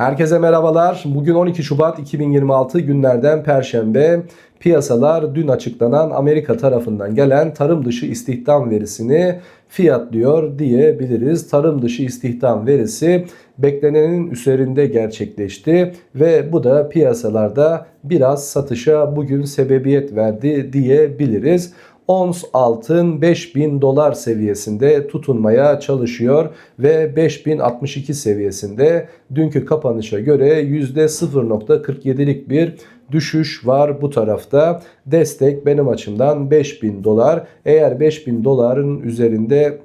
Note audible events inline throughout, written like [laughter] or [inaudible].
Herkese merhabalar. Bugün 12 Şubat 2026 günlerden Perşembe. Piyasalar dün açıklanan Amerika tarafından gelen tarım dışı istihdam verisini fiyatlıyor diyebiliriz. Tarım dışı istihdam verisi beklenenin üzerinde gerçekleşti ve bu da piyasalarda biraz satışa bugün sebebiyet verdi diyebiliriz. Ons altın 5000 dolar seviyesinde tutunmaya çalışıyor ve 5062 seviyesinde dünkü kapanışa göre %0.47'lik bir düşüş var bu tarafta. Destek benim açımdan 5000 dolar. Eğer 5000 doların üzerinde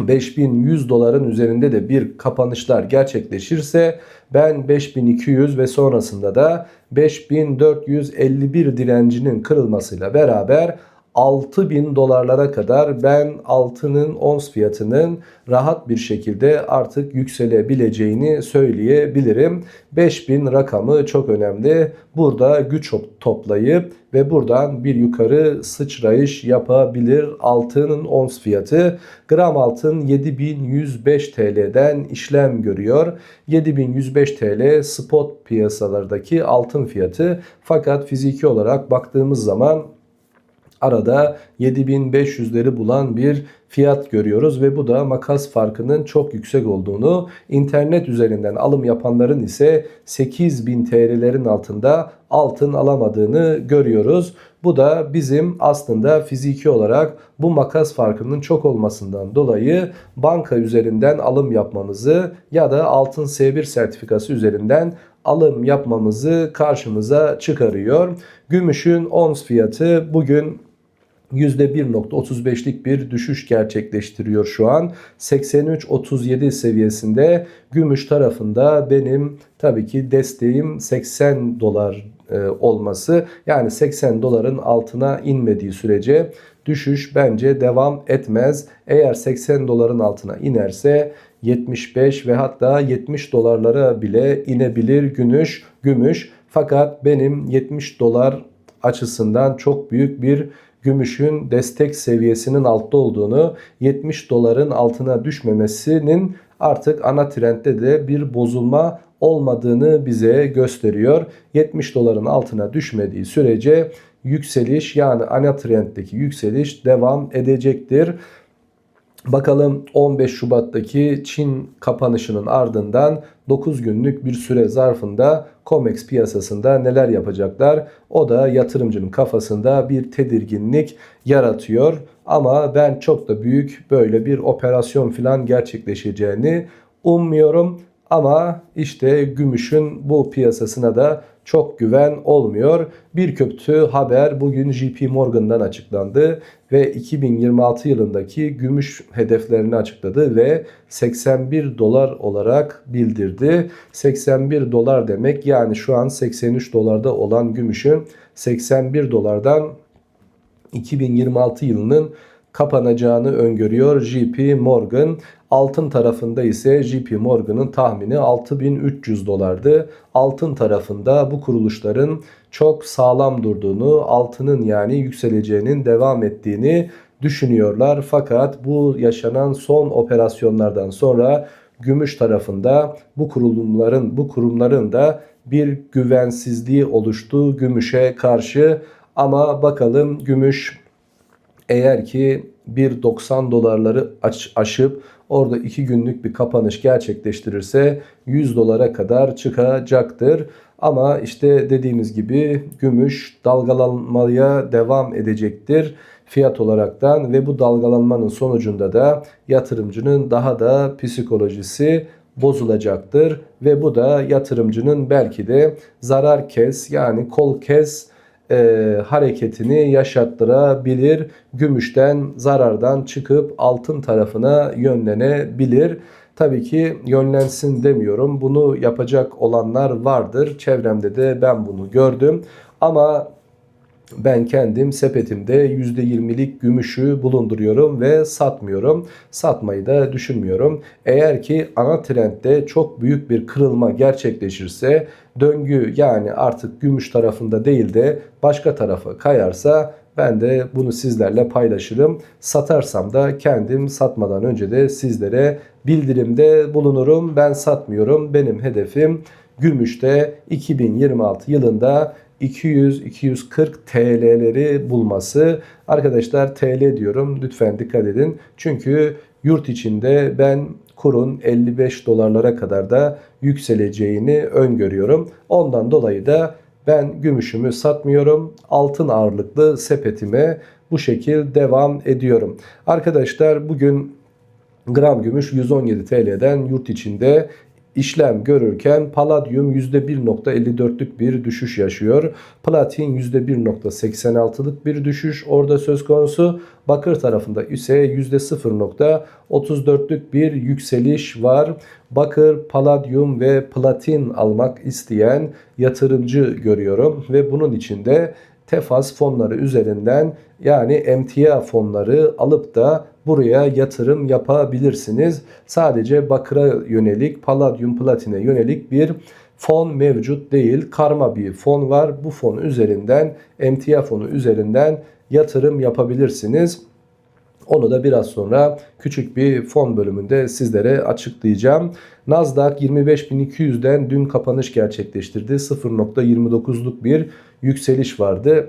5100 doların üzerinde de bir kapanışlar gerçekleşirse ben 5200 ve sonrasında da 5451 direncinin kırılmasıyla beraber 6000 dolarlara kadar ben altının ons fiyatının rahat bir şekilde artık yükselebileceğini söyleyebilirim. 5000 rakamı çok önemli. Burada güç toplayıp ve buradan bir yukarı sıçrayış yapabilir altının ons fiyatı. Gram altın 7105 TL'den işlem görüyor. 7105 TL spot piyasalardaki altın fiyatı fakat fiziki olarak baktığımız zaman arada 7500'leri bulan bir fiyat görüyoruz ve bu da makas farkının çok yüksek olduğunu, internet üzerinden alım yapanların ise 8000 TL'lerin altında altın alamadığını görüyoruz. Bu da bizim aslında fiziki olarak bu makas farkının çok olmasından dolayı banka üzerinden alım yapmamızı ya da altın S1 sertifikası üzerinden alım yapmamızı karşımıza çıkarıyor. Gümüşün ons fiyatı bugün %1.35'lik bir düşüş gerçekleştiriyor şu an. 83.37 seviyesinde gümüş tarafında benim tabii ki desteğim 80 dolar e, olması. Yani 80 doların altına inmediği sürece düşüş bence devam etmez. Eğer 80 doların altına inerse 75 ve hatta 70 dolarlara bile inebilir gümüş. Gümüş fakat benim 70 dolar açısından çok büyük bir gümüşün destek seviyesinin altta olduğunu, 70 doların altına düşmemesinin artık ana trendde de bir bozulma olmadığını bize gösteriyor. 70 doların altına düşmediği sürece yükseliş yani ana trenddeki yükseliş devam edecektir. Bakalım 15 Şubat'taki Çin kapanışının ardından 9 günlük bir süre zarfında COMEX piyasasında neler yapacaklar? O da yatırımcının kafasında bir tedirginlik yaratıyor. Ama ben çok da büyük böyle bir operasyon falan gerçekleşeceğini ummuyorum. Ama işte gümüşün bu piyasasına da çok güven olmuyor. Bir kötü haber bugün JP Morgan'dan açıklandı ve 2026 yılındaki gümüş hedeflerini açıkladı ve 81 dolar olarak bildirdi. 81 dolar demek yani şu an 83 dolarda olan gümüşün 81 dolardan 2026 yılının kapanacağını öngörüyor JP Morgan. Altın tarafında ise JP Morgan'ın tahmini 6300 dolardı. Altın tarafında bu kuruluşların çok sağlam durduğunu, altının yani yükseleceğinin devam ettiğini düşünüyorlar. Fakat bu yaşanan son operasyonlardan sonra gümüş tarafında bu kurumların bu kurumların da bir güvensizliği oluştu gümüşe karşı. Ama bakalım gümüş eğer ki 1.90 dolarları aş aşıp orada 2 günlük bir kapanış gerçekleştirirse 100 dolara kadar çıkacaktır. Ama işte dediğimiz gibi gümüş dalgalanmaya devam edecektir fiyat olaraktan ve bu dalgalanmanın sonucunda da yatırımcının daha da psikolojisi bozulacaktır ve bu da yatırımcının belki de zarar kes yani kol kes e, hareketini yaşattırabilir. Gümüşten zarardan çıkıp altın tarafına yönlenebilir. Tabii ki yönlensin demiyorum. Bunu yapacak olanlar vardır. Çevremde de ben bunu gördüm. Ama ben kendim sepetimde %20'lik gümüşü bulunduruyorum ve satmıyorum. Satmayı da düşünmüyorum. Eğer ki ana trendde çok büyük bir kırılma gerçekleşirse döngü yani artık gümüş tarafında değil de başka tarafa kayarsa ben de bunu sizlerle paylaşırım. Satarsam da kendim satmadan önce de sizlere bildirimde bulunurum. Ben satmıyorum. Benim hedefim gümüşte 2026 yılında 200-240 TL'leri bulması. Arkadaşlar TL diyorum lütfen dikkat edin. Çünkü yurt içinde ben kurun 55 dolarlara kadar da yükseleceğini öngörüyorum. Ondan dolayı da ben gümüşümü satmıyorum. Altın ağırlıklı sepetime bu şekil devam ediyorum. Arkadaşlar bugün gram gümüş 117 TL'den yurt içinde işlem görürken paladyum %1.54'lük bir düşüş yaşıyor. Platin %1.86'lık bir düşüş orada söz konusu. Bakır tarafında ise %0.34'lük bir yükseliş var. Bakır, paladyum ve platin almak isteyen yatırımcı görüyorum ve bunun içinde tefas fonları üzerinden yani emtia fonları alıp da buraya yatırım yapabilirsiniz. Sadece bakıra yönelik, paladyum platine yönelik bir fon mevcut değil. Karma bir fon var. Bu fon üzerinden, emtia fonu üzerinden yatırım yapabilirsiniz. Onu da biraz sonra küçük bir fon bölümünde sizlere açıklayacağım. Nasdaq 25.200'den dün kapanış gerçekleştirdi. 0.29'luk bir yükseliş vardı.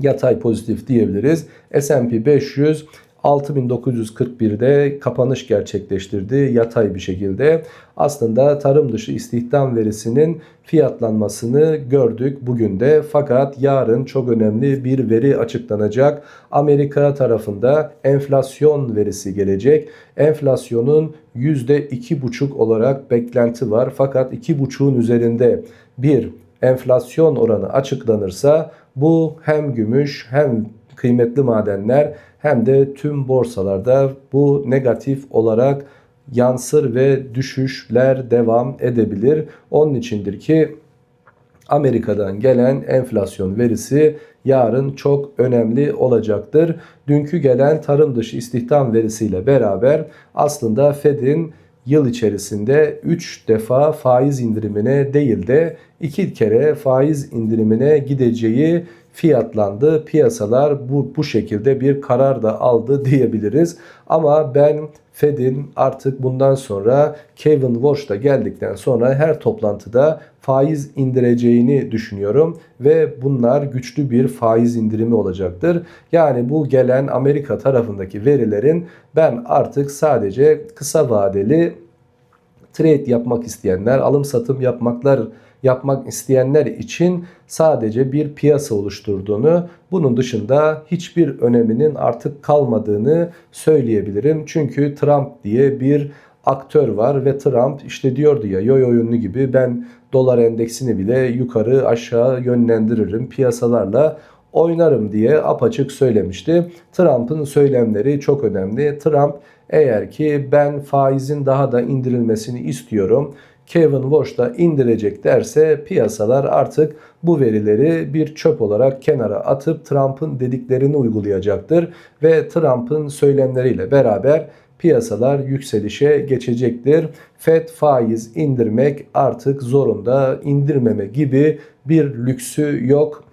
Yatay pozitif diyebiliriz. S&P 500 6941'de kapanış gerçekleştirdi yatay bir şekilde. Aslında tarım dışı istihdam verisinin fiyatlanmasını gördük bugün de fakat yarın çok önemli bir veri açıklanacak. Amerika tarafında enflasyon verisi gelecek. Enflasyonun %2,5 olarak beklenti var fakat 2,5'un üzerinde bir enflasyon oranı açıklanırsa bu hem gümüş hem kıymetli madenler hem de tüm borsalarda bu negatif olarak yansır ve düşüşler devam edebilir. Onun içindir ki Amerika'dan gelen enflasyon verisi yarın çok önemli olacaktır. Dünkü gelen tarım dışı istihdam verisiyle beraber aslında Fed'in yıl içerisinde 3 defa faiz indirimine değil de 2 kere faiz indirimine gideceği fiyatlandı. Piyasalar bu, bu şekilde bir karar da aldı [laughs] diyebiliriz. Ama ben Fed'in artık bundan sonra Kevin Walsh da geldikten sonra her toplantıda faiz indireceğini düşünüyorum ve bunlar güçlü bir faiz indirimi olacaktır. Yani bu gelen Amerika tarafındaki verilerin ben artık sadece kısa vadeli trade yapmak isteyenler, alım satım yapmaklar yapmak isteyenler için sadece bir piyasa oluşturduğunu, bunun dışında hiçbir öneminin artık kalmadığını söyleyebilirim. Çünkü Trump diye bir aktör var ve Trump işte diyordu ya yoy oyunlu gibi ben dolar endeksini bile yukarı aşağı yönlendiririm piyasalarla oynarım diye apaçık söylemişti. Trump'ın söylemleri çok önemli. Trump eğer ki ben faizin daha da indirilmesini istiyorum Kevin Walsh da indirecek derse piyasalar artık bu verileri bir çöp olarak kenara atıp Trump'ın dediklerini uygulayacaktır ve Trump'ın söylemleriyle beraber piyasalar yükselişe geçecektir. Fed faiz indirmek artık zorunda indirmeme gibi bir lüksü yok.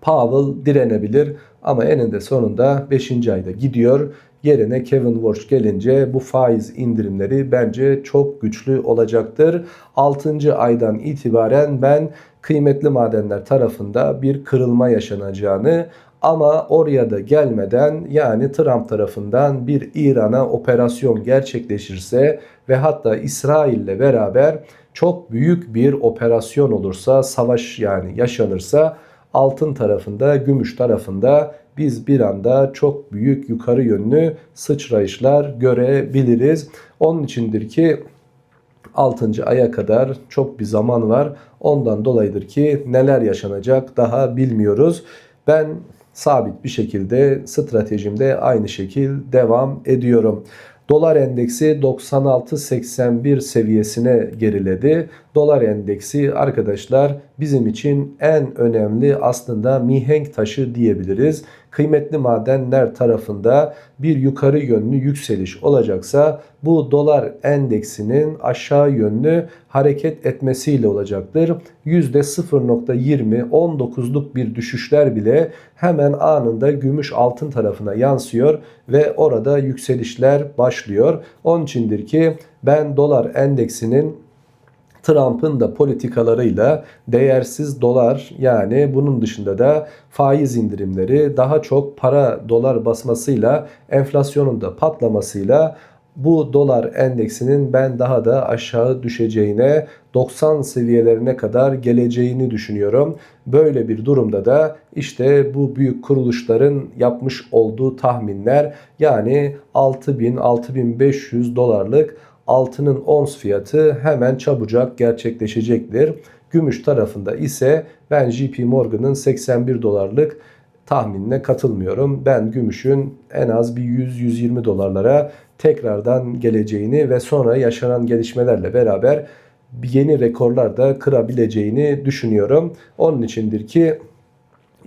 Powell direnebilir ama eninde sonunda 5. ayda gidiyor Yerine Kevin Walsh gelince bu faiz indirimleri bence çok güçlü olacaktır. 6. aydan itibaren ben kıymetli madenler tarafında bir kırılma yaşanacağını ama oraya da gelmeden yani Trump tarafından bir İran'a operasyon gerçekleşirse ve hatta İsrail ile beraber çok büyük bir operasyon olursa, savaş yani yaşanırsa altın tarafında, gümüş tarafında biz bir anda çok büyük yukarı yönlü sıçrayışlar görebiliriz. Onun içindir ki 6. aya kadar çok bir zaman var. Ondan dolayıdır ki neler yaşanacak daha bilmiyoruz. Ben sabit bir şekilde stratejimde aynı şekil devam ediyorum. Dolar endeksi 96.81 seviyesine geriledi. Dolar endeksi arkadaşlar bizim için en önemli aslında mihenk taşı diyebiliriz. Kıymetli madenler tarafında bir yukarı yönlü yükseliş olacaksa bu dolar endeksinin aşağı yönlü hareket etmesiyle olacaktır. %0.20 19'luk bir düşüşler bile hemen anında gümüş altın tarafına yansıyor ve orada yükselişler başlıyor. Onun içindir ki ben dolar endeksinin Trump'ın da politikalarıyla değersiz dolar yani bunun dışında da faiz indirimleri daha çok para dolar basmasıyla enflasyonun da patlamasıyla bu dolar endeksinin ben daha da aşağı düşeceğine 90 seviyelerine kadar geleceğini düşünüyorum. Böyle bir durumda da işte bu büyük kuruluşların yapmış olduğu tahminler yani 6000-6500 dolarlık altının ons fiyatı hemen çabucak gerçekleşecektir. Gümüş tarafında ise ben JP Morgan'ın 81 dolarlık tahminine katılmıyorum. Ben gümüşün en az bir 100-120 dolarlara tekrardan geleceğini ve sonra yaşanan gelişmelerle beraber yeni rekorlar da kırabileceğini düşünüyorum. Onun içindir ki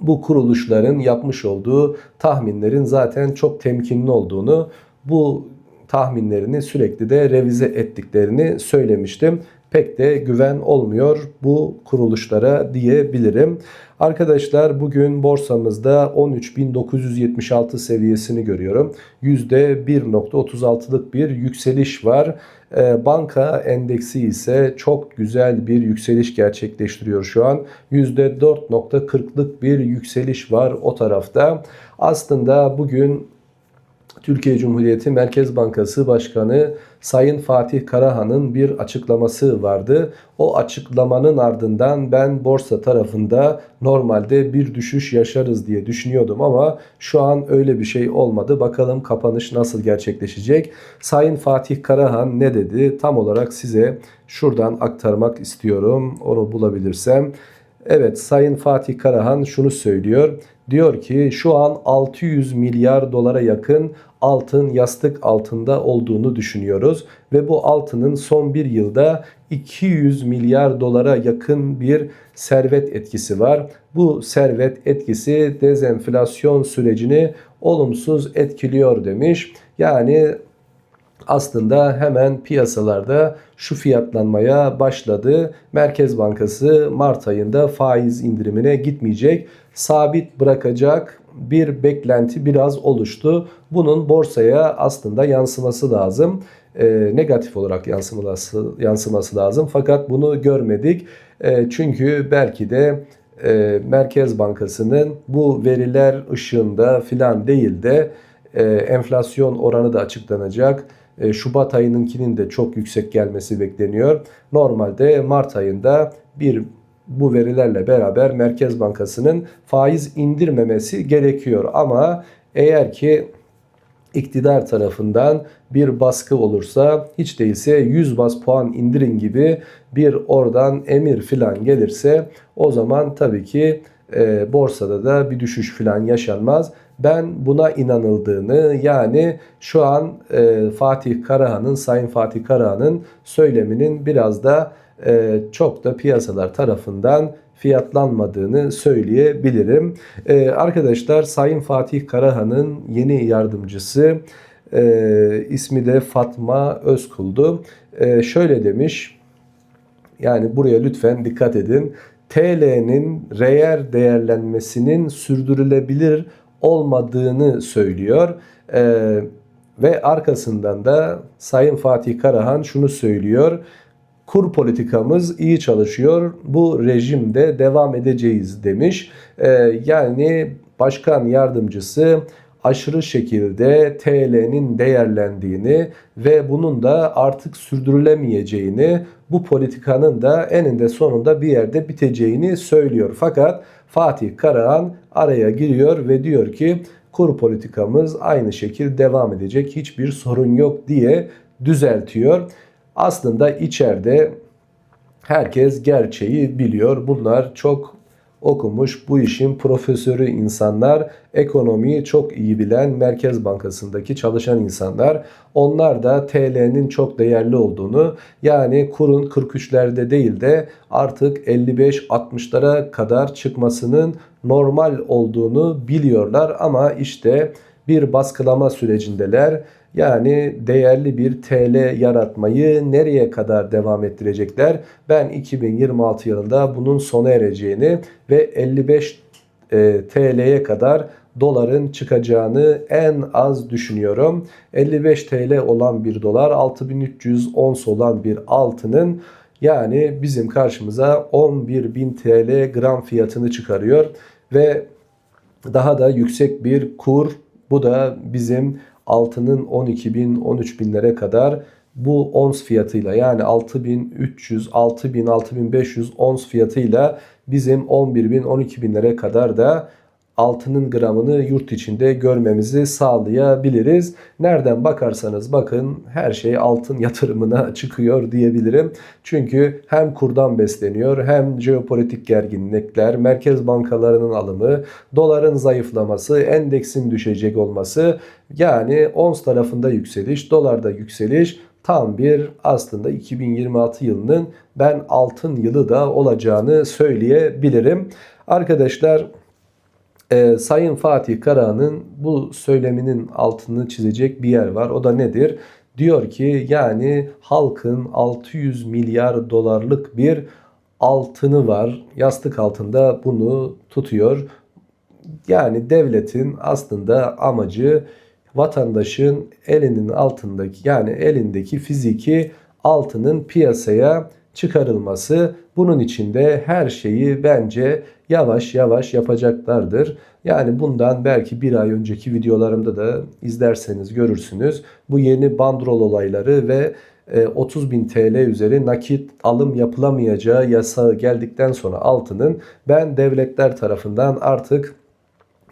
bu kuruluşların yapmış olduğu tahminlerin zaten çok temkinli olduğunu, bu tahminlerini sürekli de revize ettiklerini söylemiştim. Pek de güven olmuyor bu kuruluşlara diyebilirim. Arkadaşlar bugün borsamızda 13.976 seviyesini görüyorum. %1.36'lık bir yükseliş var. Ee, banka endeksi ise çok güzel bir yükseliş gerçekleştiriyor şu an. %4.40'lık bir yükseliş var o tarafta. Aslında bugün Türkiye Cumhuriyeti Merkez Bankası Başkanı Sayın Fatih Karahan'ın bir açıklaması vardı. O açıklamanın ardından ben borsa tarafında normalde bir düşüş yaşarız diye düşünüyordum ama şu an öyle bir şey olmadı. Bakalım kapanış nasıl gerçekleşecek? Sayın Fatih Karahan ne dedi? Tam olarak size şuradan aktarmak istiyorum. Onu bulabilirsem. Evet Sayın Fatih Karahan şunu söylüyor. Diyor ki şu an 600 milyar dolara yakın altın yastık altında olduğunu düşünüyoruz. Ve bu altının son bir yılda 200 milyar dolara yakın bir servet etkisi var. Bu servet etkisi dezenflasyon sürecini olumsuz etkiliyor demiş. Yani aslında hemen piyasalarda şu fiyatlanmaya başladı. Merkez Bankası Mart ayında faiz indirimine gitmeyecek. Sabit bırakacak bir beklenti biraz oluştu. Bunun borsaya aslında yansıması lazım. E, negatif olarak yansıması, yansıması lazım. Fakat bunu görmedik. E, çünkü belki de e, Merkez Bankası'nın bu veriler ışığında filan değil de e, enflasyon oranı da açıklanacak. E, Şubat ayınınkinin de çok yüksek gelmesi bekleniyor. Normalde Mart ayında bir bu verilerle beraber Merkez Bankası'nın faiz indirmemesi gerekiyor. Ama eğer ki iktidar tarafından bir baskı olursa hiç değilse 100 bas puan indirin gibi bir oradan emir filan gelirse o zaman tabii ki e, borsada da bir düşüş filan yaşanmaz. Ben buna inanıldığını yani şu an e, Fatih Karahan'ın Sayın Fatih Karahan'ın söyleminin biraz da e, çok da piyasalar tarafından fiyatlanmadığını söyleyebilirim. E, arkadaşlar Sayın Fatih Karahan'ın yeni yardımcısı e, ismi de Fatma Özkul'du. E, şöyle demiş yani buraya lütfen dikkat edin. TL'nin reel değerlenmesinin sürdürülebilir olmadığını söylüyor. Ee, ve arkasından da Sayın Fatih Karahan şunu söylüyor. Kur politikamız iyi çalışıyor. Bu rejimde devam edeceğiz demiş. Ee, yani başkan yardımcısı aşırı şekilde TL'nin değerlendiğini ve bunun da artık sürdürülemeyeceğini, bu politikanın da eninde sonunda bir yerde biteceğini söylüyor. Fakat Fatih Karahan araya giriyor ve diyor ki kur politikamız aynı şekilde devam edecek. Hiçbir sorun yok diye düzeltiyor. Aslında içeride herkes gerçeği biliyor. Bunlar çok okumuş, bu işin profesörü insanlar, ekonomiyi çok iyi bilen Merkez Bankası'ndaki çalışan insanlar. Onlar da TL'nin çok değerli olduğunu yani kurun 43'lerde değil de artık 55-60'lara kadar çıkmasının normal olduğunu biliyorlar ama işte bir baskılama sürecindeler. Yani değerli bir TL yaratmayı nereye kadar devam ettirecekler? Ben 2026 yılında bunun sona ereceğini ve 55 e, TL'ye kadar doların çıkacağını en az düşünüyorum. 55 TL olan bir dolar 6300 ons olan bir altının yani bizim karşımıza 11.000 TL gram fiyatını çıkarıyor ve daha da yüksek bir kur bu da bizim altının 12 bin 13 binlere kadar bu ons fiyatıyla yani 6300 6000 6500 ons fiyatıyla bizim 11 bin 12 binlere kadar da altının gramını yurt içinde görmemizi sağlayabiliriz. Nereden bakarsanız bakın her şey altın yatırımına [laughs] çıkıyor diyebilirim. Çünkü hem kurdan besleniyor hem jeopolitik gerginlikler, merkez bankalarının alımı, doların zayıflaması, endeksin düşecek olması yani ons tarafında yükseliş, dolarda yükseliş tam bir aslında 2026 yılının ben altın yılı da olacağını söyleyebilirim. Arkadaşlar e, Sayın Fatih Karahan'ın bu söyleminin altını çizecek bir yer var. O da nedir? Diyor ki yani halkın 600 milyar dolarlık bir altını var. Yastık altında bunu tutuyor. Yani devletin aslında amacı vatandaşın elinin altındaki yani elindeki fiziki altının piyasaya çıkarılması. Bunun içinde her şeyi bence yavaş yavaş yapacaklardır. Yani bundan belki bir ay önceki videolarımda da izlerseniz görürsünüz. Bu yeni bandrol olayları ve 30 e, bin TL üzeri nakit alım yapılamayacağı yasağı geldikten sonra altının ben devletler tarafından artık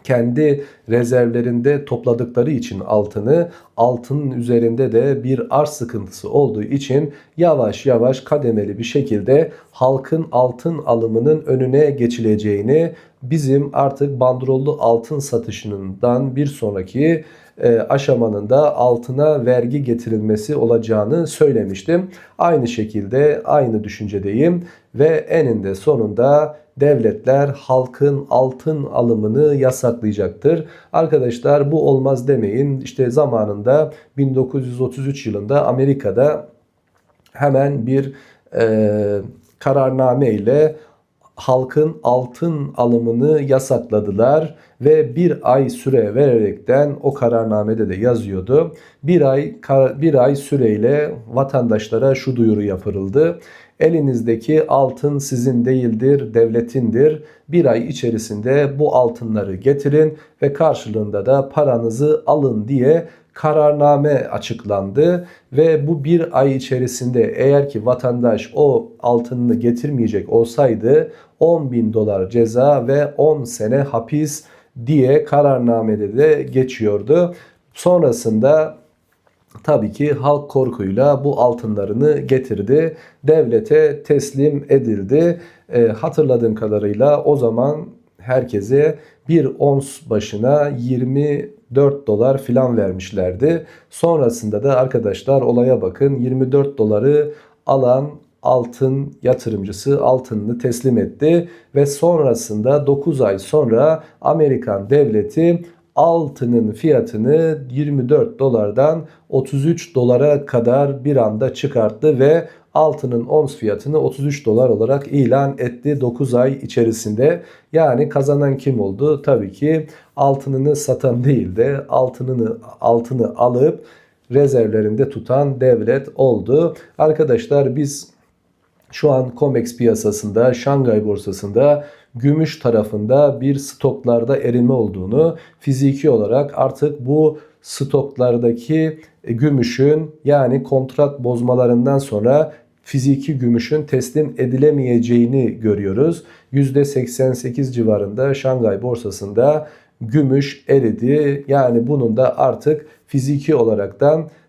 kendi rezervlerinde topladıkları için altını altının üzerinde de bir arz sıkıntısı olduğu için yavaş yavaş kademeli bir şekilde halkın altın alımının önüne geçileceğini bizim artık bandrollu altın satışından bir sonraki e, aşamanın da altına vergi getirilmesi olacağını söylemiştim. Aynı şekilde aynı düşüncedeyim ve eninde sonunda devletler halkın altın alımını yasaklayacaktır. Arkadaşlar bu olmaz demeyin. İşte zamanında 1933 yılında Amerika'da hemen bir e, kararname ile halkın altın alımını yasakladılar ve bir ay süre vererekten o kararnamede de yazıyordu. Bir ay bir ay süreyle vatandaşlara şu duyuru yapıldı. Elinizdeki altın sizin değildir, devletindir. Bir ay içerisinde bu altınları getirin ve karşılığında da paranızı alın diye kararname açıklandı ve bu bir ay içerisinde eğer ki vatandaş o altınını getirmeyecek olsaydı 10 bin dolar ceza ve 10 sene hapis diye kararnamede de geçiyordu. Sonrasında tabii ki halk korkuyla bu altınlarını getirdi. Devlete teslim edildi. E, hatırladığım kadarıyla o zaman herkese bir ons başına 24 dolar filan vermişlerdi. Sonrasında da arkadaşlar olaya bakın 24 doları alan altın yatırımcısı altınını teslim etti ve sonrasında 9 ay sonra Amerikan devleti altının fiyatını 24 dolardan 33 dolara kadar bir anda çıkarttı ve altının ons fiyatını 33 dolar olarak ilan etti 9 ay içerisinde. Yani kazanan kim oldu? Tabii ki altınını satan değil de altınını altını alıp rezervlerinde tutan devlet oldu. Arkadaşlar biz şu an COMEX piyasasında, Şangay borsasında gümüş tarafında bir stoklarda erime olduğunu, fiziki olarak artık bu stoklardaki gümüşün yani kontrat bozmalarından sonra fiziki gümüşün teslim edilemeyeceğini görüyoruz. %88 civarında Şangay borsasında gümüş eridi. Yani bunun da artık fiziki olaraktan e,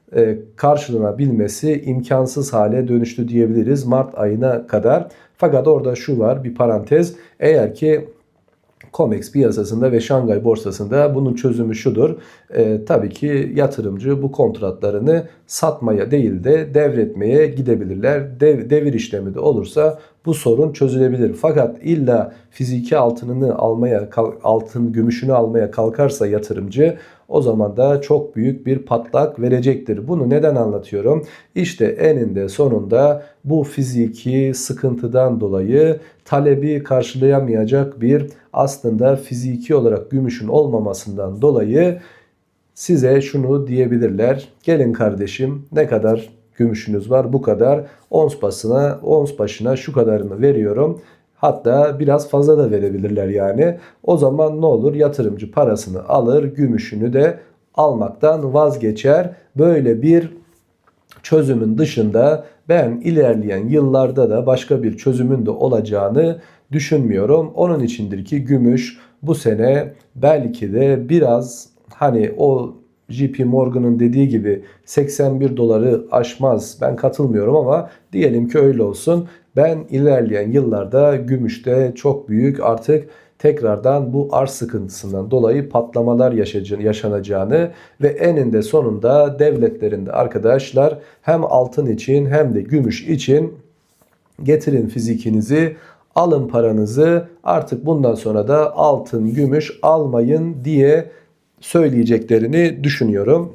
karşılanabilmesi imkansız hale dönüştü diyebiliriz Mart ayına kadar. Fakat orada şu var bir parantez. Eğer ki COMEX piyasasında ve Şangay borsasında bunun çözümü şudur. E, tabii ki yatırımcı bu kontratlarını satmaya değil de devretmeye gidebilirler. Dev, devir işlemi de olursa bu sorun çözülebilir. Fakat illa fiziki altınını almaya, altın gümüşünü almaya kalkarsa yatırımcı o zaman da çok büyük bir patlak verecektir. Bunu neden anlatıyorum? İşte eninde sonunda bu fiziki sıkıntıdan dolayı talebi karşılayamayacak bir aslında fiziki olarak gümüşün olmamasından dolayı size şunu diyebilirler. Gelin kardeşim ne kadar gümüşünüz var bu kadar. Ons basına, ons başına şu kadarını veriyorum. Hatta biraz fazla da verebilirler yani. O zaman ne olur? Yatırımcı parasını alır, gümüşünü de almaktan vazgeçer. Böyle bir çözümün dışında ben ilerleyen yıllarda da başka bir çözümün de olacağını düşünmüyorum. Onun içindir ki gümüş bu sene belki de biraz hani o JP Morgan'ın dediği gibi 81 doları aşmaz. Ben katılmıyorum ama diyelim ki öyle olsun. Ben ilerleyen yıllarda gümüşte çok büyük artık tekrardan bu arz sıkıntısından dolayı patlamalar yaşanacağını ve eninde sonunda devletlerinde arkadaşlar hem altın için hem de gümüş için getirin fizikinizi alın paranızı artık bundan sonra da altın gümüş almayın diye söyleyeceklerini düşünüyorum.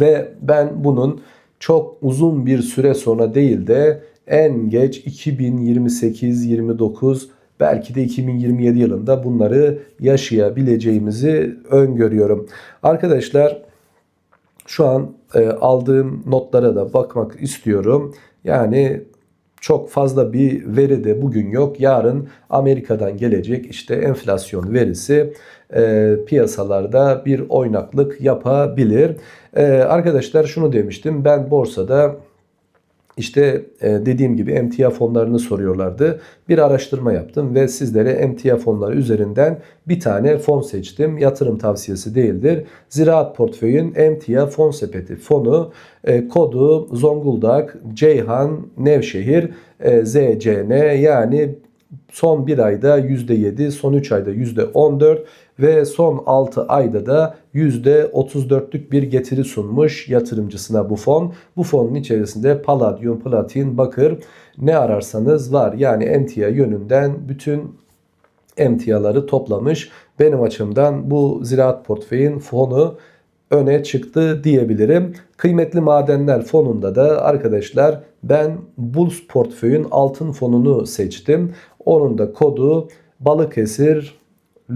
Ve ben bunun çok uzun bir süre sonra değil de en geç 2028-29 belki de 2027 yılında bunları yaşayabileceğimizi öngörüyorum. Arkadaşlar şu an e, aldığım notlara da bakmak istiyorum. Yani çok fazla bir veri de bugün yok. Yarın Amerika'dan gelecek işte enflasyon verisi e, piyasalarda bir oynaklık yapabilir. E, arkadaşlar şunu demiştim ben borsada işte e, dediğim gibi emtia fonlarını soruyorlardı. Bir araştırma yaptım ve sizlere emtia fonları üzerinden bir tane fon seçtim. Yatırım tavsiyesi değildir. Ziraat Portföy'ün emtia fon sepeti fonu e, kodu Zonguldak, Ceyhan, Nevşehir, e, ZCN yani son bir ayda %7, son 3 ayda %14 ve son 6 ayda da %34'lük bir getiri sunmuş yatırımcısına bu fon. Bu fonun içerisinde paladyum, platin, bakır ne ararsanız var. Yani emtia yönünden bütün emtiaları toplamış. Benim açımdan bu ziraat portföyün fonu öne çıktı diyebilirim. Kıymetli madenler fonunda da arkadaşlar ben Bulls portföyün altın fonunu seçtim. Onun da kodu Balıkesir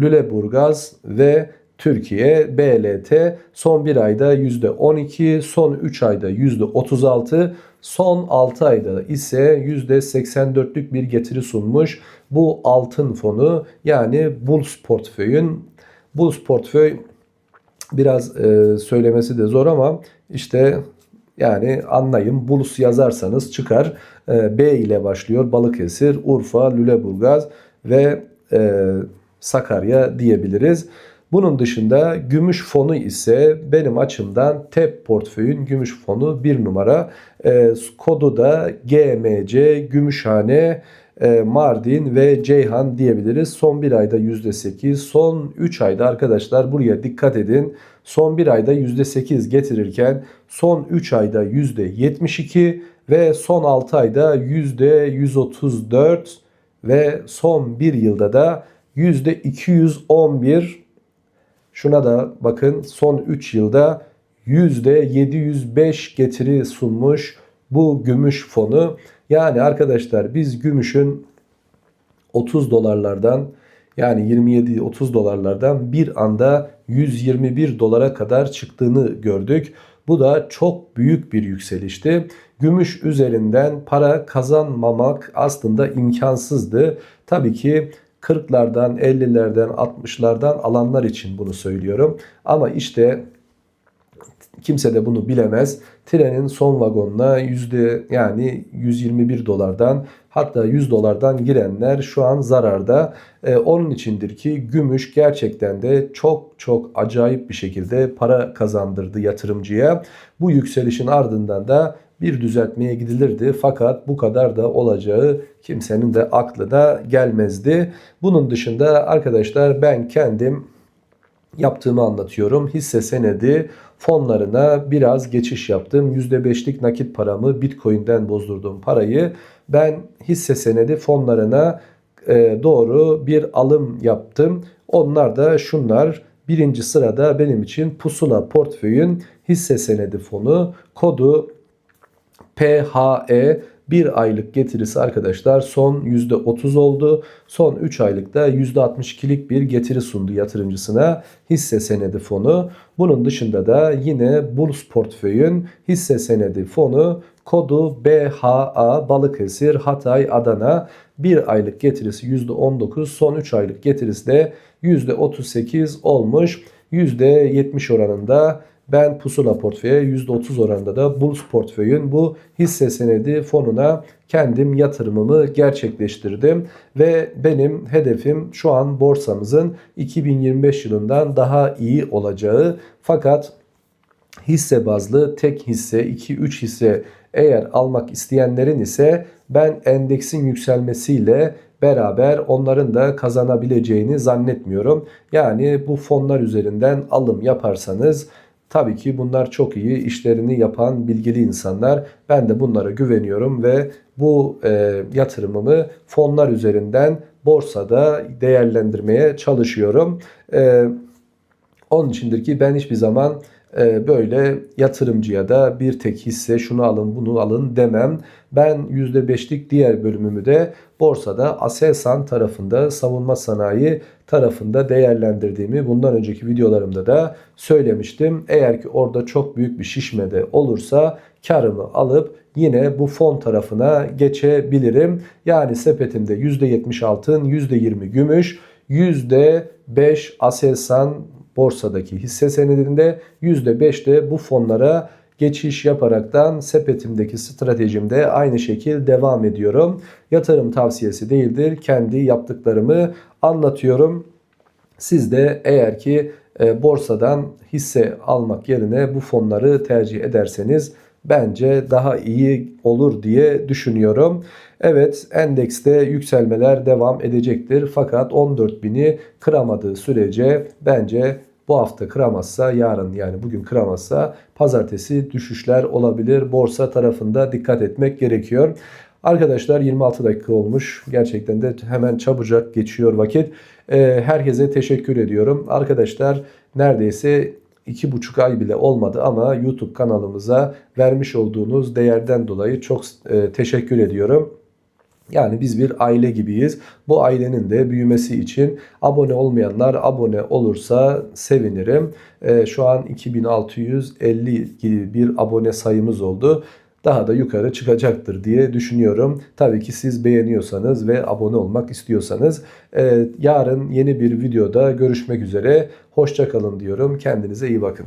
Lüleburgaz ve Türkiye BLT son bir ayda %12, son 3 ayda %36, son 6 ayda ise %84'lük bir getiri sunmuş. Bu altın fonu yani Bulls portföyün Bulls portföy biraz e, söylemesi de zor ama işte yani anlayın Bulus yazarsanız çıkar. E, B ile başlıyor Balıkesir, Urfa, Lüleburgaz ve e, Sakarya diyebiliriz. Bunun dışında gümüş fonu ise benim açımdan TEP portföyün gümüş fonu bir numara. E, kodu da GMC Gümüşhane e, Mardin ve Ceyhan diyebiliriz. Son bir ayda %8, son 3 ayda arkadaşlar buraya dikkat edin. Son bir ayda %8 getirirken son 3 ayda %72 ve son 6 ayda %134 ve son bir yılda da %211 şuna da bakın son 3 yılda %705 getiri sunmuş bu gümüş fonu. Yani arkadaşlar biz gümüşün 30 dolarlardan yani 27-30 dolarlardan bir anda 121 dolara kadar çıktığını gördük. Bu da çok büyük bir yükselişti. Gümüş üzerinden para kazanmamak aslında imkansızdı. Tabii ki 40'lardan, 50'lerden, 60'lardan alanlar için bunu söylüyorum. Ama işte Kimse de bunu bilemez. Trenin son vagonuna yüzde yani 121 dolardan hatta 100 dolardan girenler şu an zararda. Ee, onun içindir ki gümüş gerçekten de çok çok acayip bir şekilde para kazandırdı yatırımcıya. Bu yükselişin ardından da bir düzeltmeye gidilirdi. Fakat bu kadar da olacağı kimsenin de aklına gelmezdi. Bunun dışında arkadaşlar ben kendim yaptığımı anlatıyorum. Hisse senedi fonlarına biraz geçiş yaptım. %5'lik nakit paramı Bitcoin'den bozdurduğum parayı ben hisse senedi fonlarına e, doğru bir alım yaptım. Onlar da şunlar. Birinci sırada benim için Pusula Portföy'ün hisse senedi fonu kodu PHE bir aylık getirisi arkadaşlar son %30 oldu. Son 3 aylıkta %62'lik bir getiri sundu yatırımcısına hisse senedi fonu. Bunun dışında da yine Bulls portföyün hisse senedi fonu kodu BHA Balıkesir Hatay Adana bir aylık getirisi %19 son 3 aylık getirisi de %38 olmuş. %70 oranında ben Pusula portföye %30 oranında da Bulls portföyün bu hisse senedi fonuna kendim yatırımımı gerçekleştirdim. Ve benim hedefim şu an borsamızın 2025 yılından daha iyi olacağı. Fakat hisse bazlı tek hisse 2-3 hisse eğer almak isteyenlerin ise ben endeksin yükselmesiyle beraber onların da kazanabileceğini zannetmiyorum. Yani bu fonlar üzerinden alım yaparsanız Tabii ki bunlar çok iyi işlerini yapan bilgili insanlar. Ben de bunlara güveniyorum ve bu e, yatırımımı fonlar üzerinden borsada değerlendirmeye çalışıyorum. E, onun içindir ki ben hiçbir zaman böyle yatırımcıya da bir tek hisse şunu alın bunu alın demem. Ben %5'lik diğer bölümümü de borsada Aselsan tarafında savunma sanayi tarafında değerlendirdiğimi bundan önceki videolarımda da söylemiştim. Eğer ki orada çok büyük bir şişme de olursa karımı alıp yine bu fon tarafına geçebilirim. Yani sepetimde %70 altın, %20 gümüş, %5 Aselsan borsadaki hisse senedinde %5 de bu fonlara geçiş yaparaktan sepetimdeki stratejimde aynı şekil devam ediyorum. Yatırım tavsiyesi değildir. Kendi yaptıklarımı anlatıyorum. Siz de eğer ki e, borsadan hisse almak yerine bu fonları tercih ederseniz bence daha iyi olur diye düşünüyorum. Evet endekste yükselmeler devam edecektir. Fakat 14.000'i kıramadığı sürece bence bu hafta kıramazsa yarın yani bugün kıramazsa pazartesi düşüşler olabilir. Borsa tarafında dikkat etmek gerekiyor. Arkadaşlar 26 dakika olmuş. Gerçekten de hemen çabucak geçiyor vakit. Ee, herkese teşekkür ediyorum. Arkadaşlar neredeyse iki buçuk ay bile olmadı ama YouTube kanalımıza vermiş olduğunuz değerden dolayı çok e, teşekkür ediyorum. Yani biz bir aile gibiyiz. Bu ailenin de büyümesi için abone olmayanlar abone olursa sevinirim. Ee, şu an 2650 gibi bir abone sayımız oldu. Daha da yukarı çıkacaktır diye düşünüyorum. Tabii ki siz beğeniyorsanız ve abone olmak istiyorsanız. Ee, yarın yeni bir videoda görüşmek üzere. Hoşçakalın diyorum. Kendinize iyi bakın.